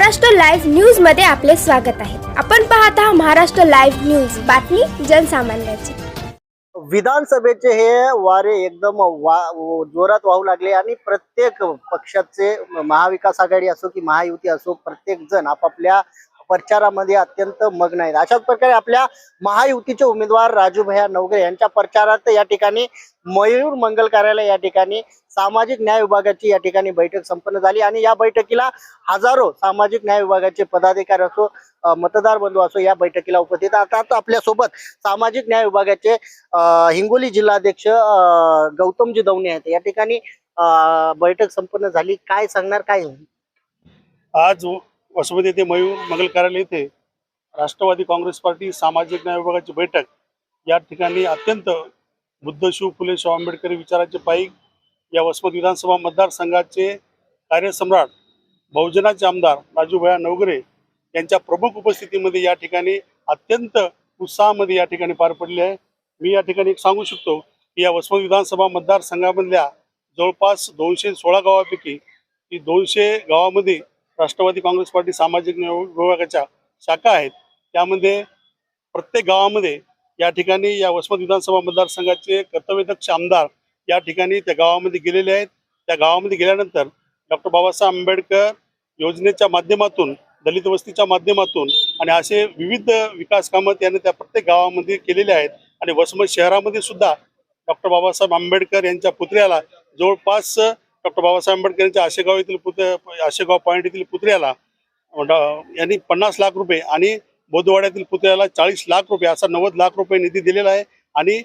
Maharashtra live न्यूजमध्ये आपले स्वागत आहे. आपण पाहत आहात महाराष्ट्र लाईव्ह न्यूज. बातमी जनसामान्याची. विधानसभेचे हे वारे एकदम वा जोरात वाहू लागले आणि प्रत्येक पक्षाचे महाविकास आघाडी असो की महायुती असो प्रत्येक जण आपापल्या प्रचारामध्ये अत्यंत मग्न आहेत. अशाच प्रकारे आपल्या महायुतीचे उमेदवार राजू भैया नवगरे यांच्या प्रचारात या ठिकाणी मयूर मंगल कार्यालय या ठिकाणी सामाजिक न्याय विभागाची या ठिकाणी बैठक संपन्न झाली आणि या बैठकीला हजारो सामाजिक न्याय विभागाचे पदाधिकारी असो मतदार बंधू असो या बैठकीला उपस्थित आता आपल्यासोबत सामाजिक न्याय विभागाचे हिंगोली जिल्हाध्यक्ष गौतमजी दवणे आहेत. या ठिकाणी अ, बैठक संपन्न झाली. काय सांगणार? काय आज वसमत येथे मयूर मंगल कार्यालय येथे राष्ट्रवादी काँग्रेस पार्टी सामाजिक न्याय विभागाची बैठक या ठिकाणी अत्यंत बुद्धशिव फुले शाहू आंबेडकरी विचाराचे पायी या वसमत विधानसभा मतदारसंघाचे कार्यसम्राट बहुजनाचे आमदार राजूभया नवगरे यांच्या प्रमुख उपस्थितीमध्ये या ठिकाणी अत्यंत उत्साहामध्ये या ठिकाणी पार पडले आहे. मी या ठिकाणी एक सांगू शकतो की या वसमत विधानसभा मतदारसंघामधल्या जवळपास दोनशे सोळा गावापैकी ही दोनशे गावामध्ये राष्ट्रवादी काँग्रेस पार्टी सामाजिक न्याय विभागाच्या शाखा आहेत. त्यामध्ये प्रत्येक गावामध्ये या ठिकाणी या वसमत विधानसभा मतदारसंघाचे कर्तव्यदक्ष आमदार या ठिकाणी त्या गावामध्ये गेलेले आहेत. त्या गावामध्ये गेल्यानंतर डॉक्टर बाबासाहेब आंबेडकर योजनेच्या माध्यमातून दलित वस्तीच्या माध्यमातून आणि असे विविध विकास कामं त्याने त्या प्रत्येक गावामध्ये केलेले आहेत. आणि वसमत शहरामध्ये सुद्धा डॉक्टर बाबासाहेब आंबेडकर यांच्या पुतळ्याला जवळपास डॉक्टर बाबासाहेब आंबेडकर यांच्या आशेगाव येथील पुत आशेगाव पॉईंट येथील पुतळ्याला डॉ- यांनी पन्नास लाख रुपये आणि बोधवाड्यातील पुतळ्याला चाळीस लाख रुपये असा नव्वद लाख रुपये निधी दिलेला आहे. आणि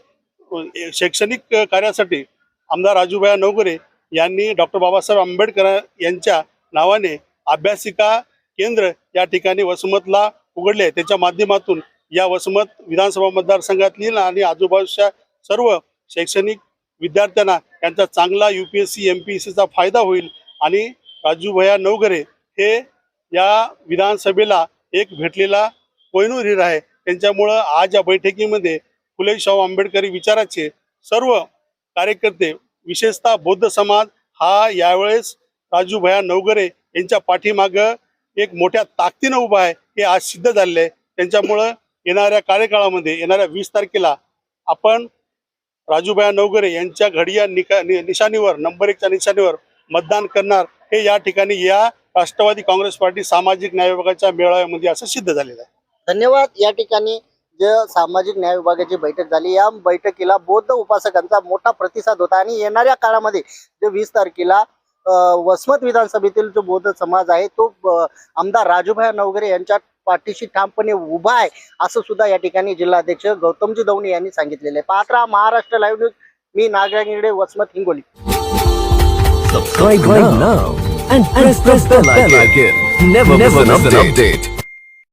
शैक्षणिक कार्यासाठी आमदार राजूभाया नवगरे यांनी डॉक्टर बाबासाहेब आंबेडकर यांच्या नावाने अभ्यासिका केंद्र या ठिकाणी वसमतला उघडले आहे. त्याच्या माध्यमातून या वसमत विधानसभा मतदारसंघातील आणि आजूबाजूच्या सर्व शैक्षणिक विद्यार्थ्यांना त्यांचा चांगला U P S C M P S सीचा फायदा होईल आणि राजूभया नवगरे हे या विधानसभेला एक भेटलेला कोहिनूर हिर आहे. त्यांच्यामुळं आज या बैठकीमध्ये फुले शाहू आंबेडकरी विचाराचे सर्व कार्यकर्ते विशेषतः बौद्ध समाज हा यावेळेस राजूभया नवगरे यांच्या पाठीमागं एक मोठ्या ताकदीनं उभा आहे हे आज सिद्ध झालेलं आहे. त्यांच्यामुळं येणाऱ्या कार्यकाळामध्ये येणाऱ्या वीस तारखेला आपण राजूबाया नवगरे यांच्या घडिया निका निशाणीवर नंबर एकच्या निशाणीवर मतदान करणार हे या ठिकाणी या राष्ट्रवादी काँग्रेस पार्टी सामाजिक न्याय विभागाच्या मेळाव्यामध्ये असं सिद्ध झालेलं आहे. धन्यवाद. या ठिकाणी जे सामाजिक न्याय विभागाची बैठक झाली या बैठकीला बौद्ध उपासकांचा मोठा प्रतिसाद होता आणि येणाऱ्या काळामध्ये जे वीस तारखेला वसमत विधानसभेतील जो बौद्ध समाज आहे तो आमदार राजूभाई नवगरे यांच्या पाठीशी ठामपणे उभा आहे असं सुद्धा या ठिकाणी जिल्हाध्यक्ष गौतमजी दवणे यांनी सांगितलेलं आहे पात्रा महाराष्ट्र लाईव्ह न्यूज मी नागरांगिडे Vasmat Hingoli Subscribe, now and, press, the bell icon. Never, miss an update.